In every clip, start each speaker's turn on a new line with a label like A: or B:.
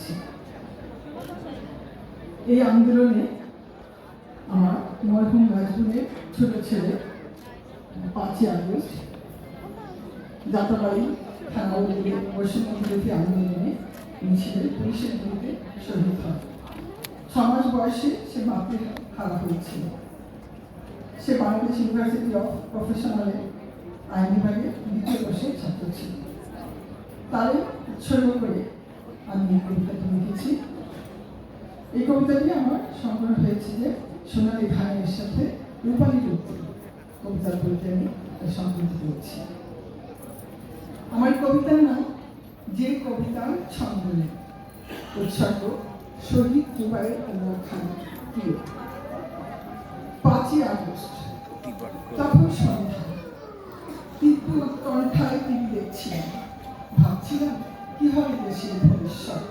A: করছি এই আন্দোলনে আমার মরহুম রাজগুনের ছোট ছেলে, পাঁচই আগস্ট, যাত্রাবাড়ি থানা উদ্যোগে আন্দোলনে মিছিলে পুলিশের বিরুদ্ধে শহীদ হয় সমাজ বয়সে সে মাতৃ হারা হয়েছিল। সে বাংলাদেশ ইউনিভার্সিটি অফ প্রফেশনালে আইন বিভাগে দ্বিতীয় বর্ষের ছাত্র ছিল। তাই উৎসর্গ করে আমি এই কবিতাটি লিখেছি। এই কবিতাটি আমার সংগ্রহ হয়েছে যে সোনালী ভাইয়ের সাথে রূপালী রূপে কবিতার বইতে আমি সংকলিত করছি। আমার কবিতার নাম, যে কবিতার ছন্দ উৎসর্গ শহীদ জুবাইর আল্লাহ খান প্রিয়। পাঁচই আগস্ট, তখন সন্ধ্যা। তীব্র উৎকণ্ঠায় টিভি দেখছিলাম ভাবছিলাম কি হবে দেশের ভবিষ্যৎ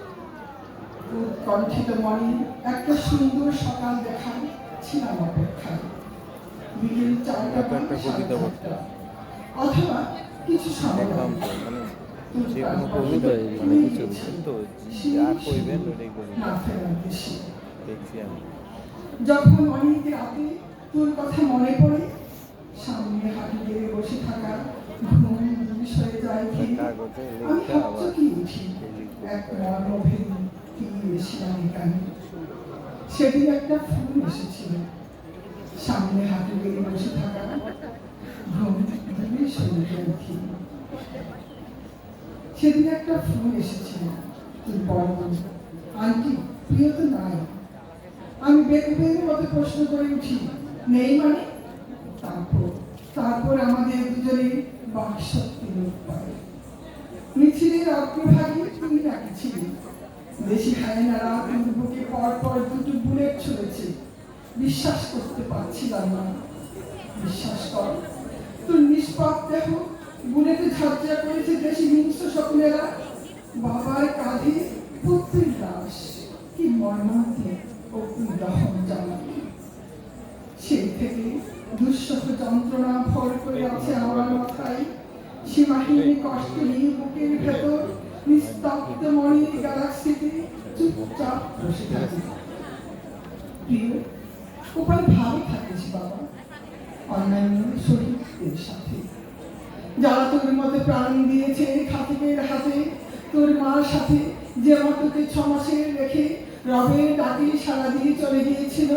A: উৎকণ্ঠিত মনে একটা সুন্দর সকাল দেখার ছিলাম অপেক্ষায়। বিকেল চারটা। অথবা কিছু সময়।
B: মানে যে কোনো কবিতা মানে কিছু তো যা কইবেন ওটাই কবিতা দেখছি আমি।
A: যখন অনেক রাতে তোর কথা মনে পড়ে সামনে হাঁটু গেড়ে বসে থাকা ঘুম বিষয়ে যায় ফিরে আমি হকচকি উঠি? এক মর্মভেদী ফিরে এসেছিলাম এখানে? সেদিন একটা ফুল এসেছিল। সামনে হাঁটু গেড়ে বসে থাকা। ঘুম দূরে উঠি সেদিন একটা ফুল এসেছিল। তুই বড় আন্টি প্রিয় তো নাই। আমি বেঁধে মতো প্রশ্ন করে উঠি নেই মানে? তারপর তারপর আমাদের দুজনে বাকশক্তি লোক পায় মিছিলের অগ্রভাগে তুই রাখছিলি দেশি হায়নারা তোর বুকে পর পর দুটো বুলেট ছুঁড়েছে। বিশ্বাস করতে পারছিলাম না। বিশ্বাস কর, তোর নিষ্পাপ দেহ বুলেটে ঝাঁঝরা করেছে দেশি হিংস্র সকলেরা বাবার কাঁধে পুত্রের লাশ কি মর্মান্তিক ও দহন জ্বালানি সেই থেকে দুঃসহ যন্ত্রণা ভর করে সীমাহীন কষ্ট বুকের ভেতর নিস্তব্ধ মনের গ্যালাক্সিতে চুপচাপ বসে থাকি। প্রিয় ভালো থাকিস বাবা। অন্যান্য শহীদদের সাথে। যারা তোর মতো প্রাণ দিয়েছে খাতিকের হাতে, তোর মার সাথে যে আমার তোকে ছ মাসে রেখে রবের ডাকে সারা দিয়ে চলে গিয়েছিল,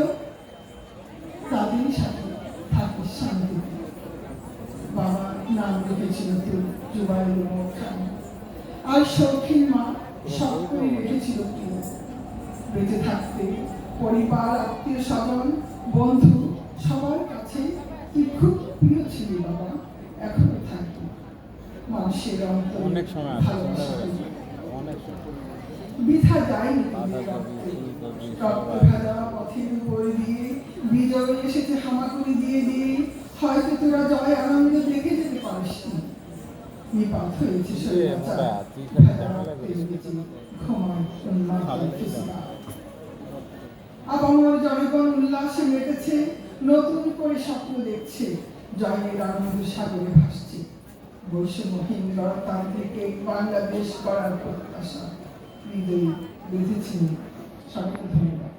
A: তাদের সাথে থাকিস শান্তি। বাবা নাম রেখেছিল জুবাইল খান আর শৌখিন মা সব করে রেখেছিল তুই বেঁচে থাকতে পরিবার আত্মীয় স্বজন বন্ধু সবার কাছে তুই খুব প্রিয় ছিলি বাবা এখনও থাকবি। মানুষের
B: অনেক সময়
A: যায়নি
B: বাধা
A: রক্তে।
B: কবি, কবি,
A: রক্ত পথের উপর দিয়ে বিজয় এসেছে হামাকুড়ি দিয়ে দিয়ে। হয়তো তোরা জয় আনন্দ পারিসনি নিপাত হয়েছে স্বৈরাচার।
B: মোটা, তুই খালি
A: ভেজা
B: ঝামেলা
A: রক্তের
B: করিস।
A: নিচে ঘুমায় উন্মাদ
B: ভালো
A: ফিসলা। আবামর জনগণ উল্লাসে মেতেছে নতুন করে স্বপ্ন দেখছে জয়ের আনন্দ সাগরে ভাসছে বৈষম্যহীন গণতান্ত্রিক বাংলাদেশ করার প্রত্যাশা হৃদয়ে বেঁধেছি সবাইকে ধন্যবাদ